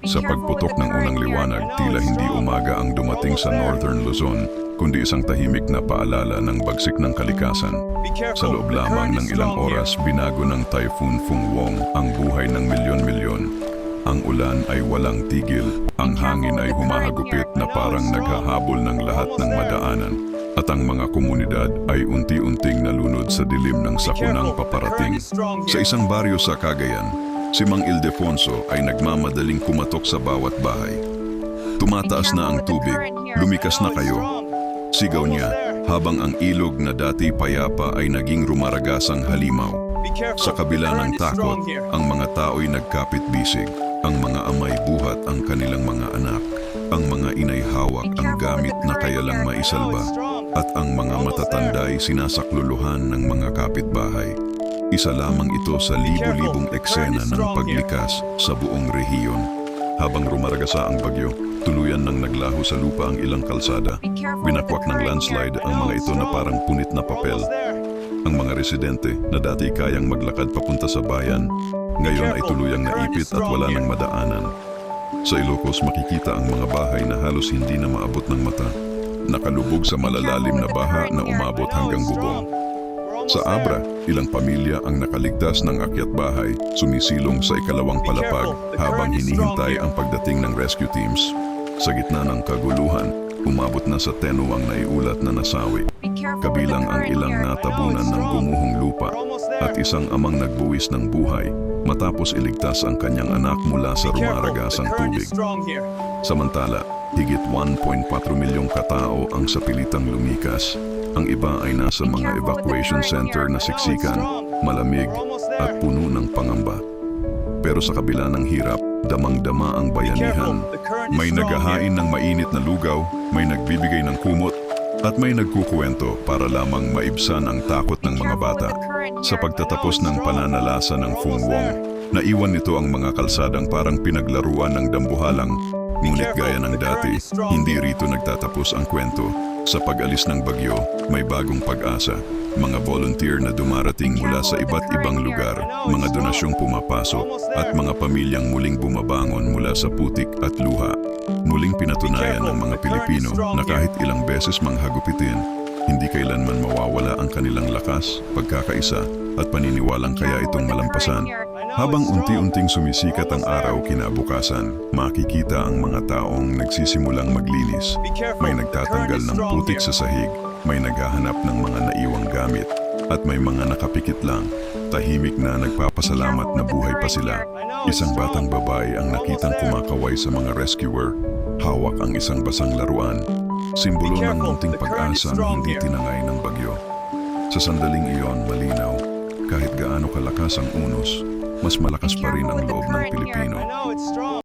Sa pagputok ng unang liwanag, tila hindi umaga ang dumating sa Northern Luzon, kundi isang tahimik na paalala ng bagsik ng kalikasan. Sa loob lamang ng ilang oras, binago ng Typhoon Fungwong ang buhay ng milyon-milyon. Ang ulan ay walang tigil, ang hangin ay humahagupit na parang naghahabol ng lahat ng madaanan. At ang mga komunidad ay unti-unting nalunod sa dilim ng sakunang paparating. Sa isang baryo sa Cagayan, si Mang Ildefonso ay nagmamadaling kumatok sa bawat bahay. Tumataas na ang tubig, lumikas na kayo. Sigaw niya habang ang ilog na dati payapa ay naging rumaragasang halimaw. Sa kabila ng takot, ang mga tao'y nagkapit-bisig. Ang mga amay buhat ang kanilang mga anak. Ang mga inay hawak ang gamit na kaya lang maisalba. At ang mga matatanda'y sinasakluluhan ng mga kapitbahay. Isa lamang ito sa libo-libong eksena ng paglikas sa buong rehiyon. Habang rumaragasa ang bagyo, tuluyan nang naglaho sa lupa ang ilang kalsada. Binakwak ng landslide ang mga ito na parang punit na papel. Ang mga residente na dati kayang maglakad papunta sa bayan, ngayon ay tuluyang naipit at wala ng madaanan. Sa Ilocos makikita ang mga bahay na halos hindi na maabot ng mata. Nakalubog sa malalalim na baha na umabot hanggang bubong. Sa Abra, ilang pamilya ang nakaligtas ng akyat bahay, sumisilong sa ikalawang palapag habang hinihintay ang pagdating ng rescue teams. Sa gitna ng kaguluhan, umabot na sa teno ang naiulat na nasawi, kabilang ang ilang natabunan ng gumuhong lupa at isang amang nagbuwis ng buhay matapos iligtas ang kanyang anak mula sa rumaragasang tubig. Samantala, higit 1.4 milyong katao ang sapilitang lumikas. Ang iba ay nasa mga evacuation center na siksikan, malamig at puno ng pangamba. Pero sa kabila ng hirap, damang-dama ang bayanihan. May naghahain ng mainit na lugaw, may nagbibigay ng kumot, at may nagkukuwento para lamang maibsan ang takot ng mga bata. Sa pagtatapos ng pananalasa ng Fung Wong, naiwan nito ang mga kalsadang parang pinaglaruan ng dambuhalang. Ngunit gaya ng dati, hindi rito nagtatapos ang kwento. Sa pag-alis ng bagyo, may bagong pag-asa. Mga volunteer na dumarating mula sa iba't ibang lugar, mga donasyong pumapasok, at mga pamilyang muling bumabangon mula sa putik at luha. Muling pinatunayan ng mga Pilipino na kahit ilang beses manghagupitin, hindi kailanman mawawala ang kanilang lakas, pagkakaisa, at paniniwalang kaya itong malampasan. Habang unti-unting sumisikat ang araw kinabukasan, makikita ang mga taong nagsisimulang maglinis. May nagtatanggal ng putik sa sahig, may naghahanap ng mga naiwang gamit, at may mga nakapikit lang, tahimik na nagpapasalamat na buhay pa sila. Isang batang babae ang nakitang kumakaway sa mga rescuer. Hawak ang isang basang laruan. Simbolo ng munting pag-asa na hindi tinangay ng bagyo. Sa sandaling iyon, malinaw, kahit gaano kalakas ang unos, mas malakas pa rin ang loob ng Pilipino.